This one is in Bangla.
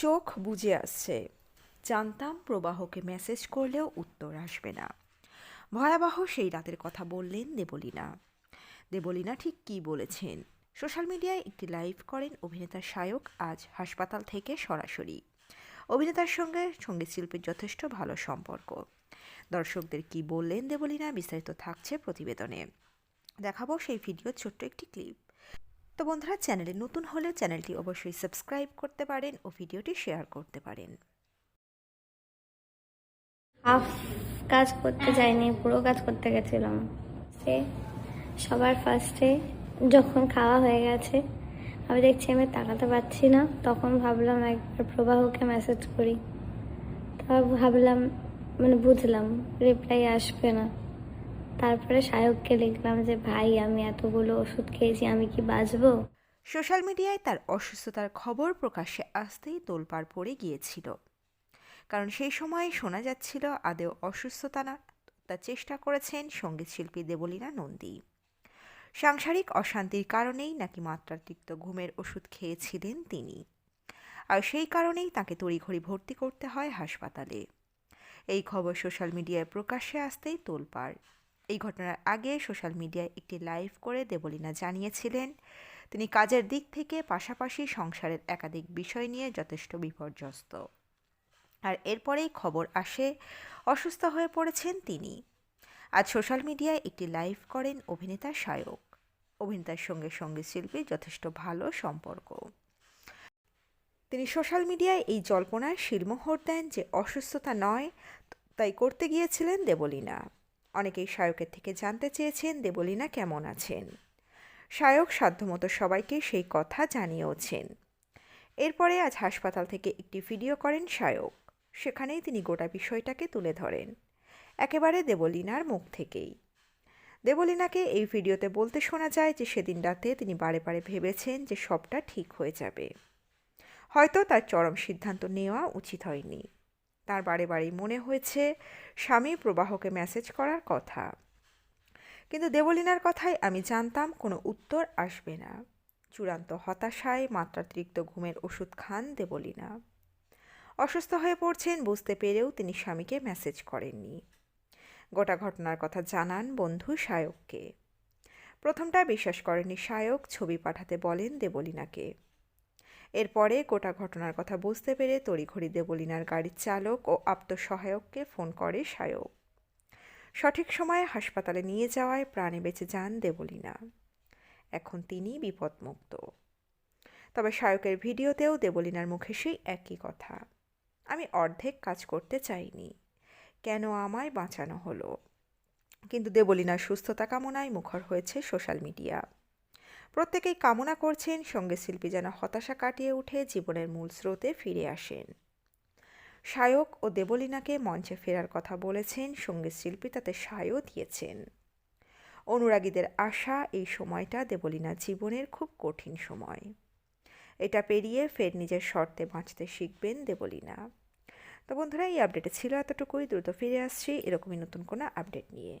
চোখ বুজে আসছে। জানতাম প্রবাহকে মেসেজ করলেও উত্তর আসবে না। ভয়াবহ সেই রাতের কথা বললেন দেবলীনা। দেবলীনা ঠিক কী বলেছেন? সোশ্যাল মিডিয়ায় একটি লাইভ করেন অভিনেতা সায়ক আজ হাসপাতাল থেকে সরাসরি। অভিনেতার সঙ্গে সংগীত শিল্পীর যথেষ্ট ভালো সম্পর্ক। দর্শকদের কি বললেন দেবলীনা বিস্তারিত থাকছে প্রতিবেদনে। দেখাবো সেই ভিডিওর ছোট্ট একটি ক্লিপ তো বন্ধুরা, চ্যানেলে নতুন হলে চ্যানেলটি অবশ্যই সাবস্ক্রাইব করতে পারেন ও ভিডিওটি শেয়ার করতে পারেন। হাফ কাজ করতে যাইনি, পুরো কাজ করতে গেছিলাম। সে সবার ফার্স্টে যখন খাওয়া হয়ে গেছে, আমি দেখছি আমি তাকাতে পারছি না, তখন ভাবলাম একবার প্রবাহকে মেসেজ করি। তারপর ভাবলাম মানে বুঝলাম রিপ্লাই আসবে না। তারপরে সায়ককে লিখলাম যে, ভাই, আমি এতগুলো ওষুধ খেয়েছি, আমি কি বাঁচবো? সোশ্যাল মিডিয়ায় তার অসুস্থতার খবর প্রকাশ্যে আসতেই তোলপাড় পড়ে গিয়েছিল। কারণ সেই সময় শোনা যাচ্ছিল আদেও অসুস্থতা না তার চেষ্টা করেছেন সংগীত শিল্পী দেবলীনা নন্দী। সাংসারিক অশান্তির কারণেই নাকি মাত্রাতিরিক্ত ঘুমের ওষুধ খেয়েছিলেন তিনি। আর সেই কারণেই তাকে তড়িঘড়ি ভর্তি করতে হয় হাসপাতালে। এই খবর সোশ্যাল মিডিয়ায় প্রকাশ্যে আসতেই তোলপাড়। এই ঘটনার আগে সোশ্যাল মিডিয়ায় একটি লাইভ করে দেবলীনা জানিয়েছিলেন, তিনি কাজের দিক থেকে পাশাপাশি সংসারের একাধিক বিষয় নিয়ে যথেষ্ট বিপর্যস্ত। আর এরপরেই খবর আসে, অসুস্থ হয়ে পড়েছেন তিনি। আজ সোশ্যাল মিডিয়ায় একটি লাইভ করেন অভিনেতা সায়ক। অভিনেতার সঙ্গে সংগীত শিল্পীর যথেষ্ট ভালো সম্পর্ক। তিনি সোশ্যাল মিডিয়ায় এই জল্পনার শিলমোহর দেন যে অসুস্থতা নয়, তাই করতে গিয়েছিলেন দেবলীনা। অনেকেই শায়কের থেকে জানতে চেয়েছেন, দেবলীনা কেমন আছেন? শায়ক সাধ্যমতো সবাইকে সেই কথা জানিয়েওছেন। এরপরে আজ হাসপাতাল থেকে একটি ভিডিও করেন শায়ক সেখানেই তিনি গোটা বিষয়টাকে তুলে ধরেন। একেবারে দেবলীনার মুখ থেকেই। দেবলীনাকে এই ভিডিওতে বলতে শোনা যায় যে, সেদিন রাতে তিনি বারে বারে ভেবেছেন যে সবটা ঠিক হয়ে যাবে। হয়তো তার চরম সিদ্ধান্ত নেওয়া উচিত হয়নি। তার বারে বারেই মনে হয়েছে স্বামী প্রবাহকে মেসেজ করার কথা। কিন্তু দেবলীনার কথায় আমি জানতাম কোনো উত্তর আসবে না। চূড়ান্ত হতাশায় মাত্রাতিরিক্ত ঘুমের ওষুধ খান দেবলীনা। অসুস্থ হয়ে পড়ছেন বুঝতে পেরেও তিনি স্বামীকে মেসেজ করেননি। গোটা ঘটনার কথা জানান বন্ধু সায়ককে। প্রথমটা বিশ্বাস করেনি সায়ক, ছবি পাঠাতে বলেন দেবলীনাকে। এরপরে গোটা ঘটনার কথা বুঝতে পেরে তড়িঘড়ি দেবলিনার গাড়ির চালক ও আপ্তসহায়ককে ফোন করে সায়ক। সঠিক সময়ে হাসপাতালে নিয়ে যাওয়ায় প্রাণে বেঁচে যান দেবলীনা। এখন তিনি বিপদমুক্ত। তবে সায়কের ভিডিওতেও দেবলীনার মুখে সেই একই কথা, আমি অর্ধেক কাজ করতে চাইনি। কেন আমায় বাঁচানো হলো? কিন্তু দেবলীনার সুস্থতা কামনায় মুখর হয়েছে সোশ্যাল মিডিয়া। প্রত্যেকেই কামনা করছেন সংগীত শিল্পী যেন হতাশা কাটিয়ে উঠে জীবনের মূল স্রোতে ফিরে আসেন। সায়ক ও দেবলীনাকে মঞ্চে ফেরার কথা বলেছেন সংগীত শিল্পী তাতে সায়ও দিয়েছেন। অনুরাগীদের আশা এই সময়টা দেবলীনা জীবনের খুব কঠিন সময়। এটা পেরিয়ে ফের নিজের শর্তে বাঁচতে শিখবেন দেবলীনা। তো বন্ধুরা, এই আপডেটে ছিল এতটুকুই। দ্রুত ফিরে আসছি। এরকমই নতুন কোনো আপডেট নিয়ে।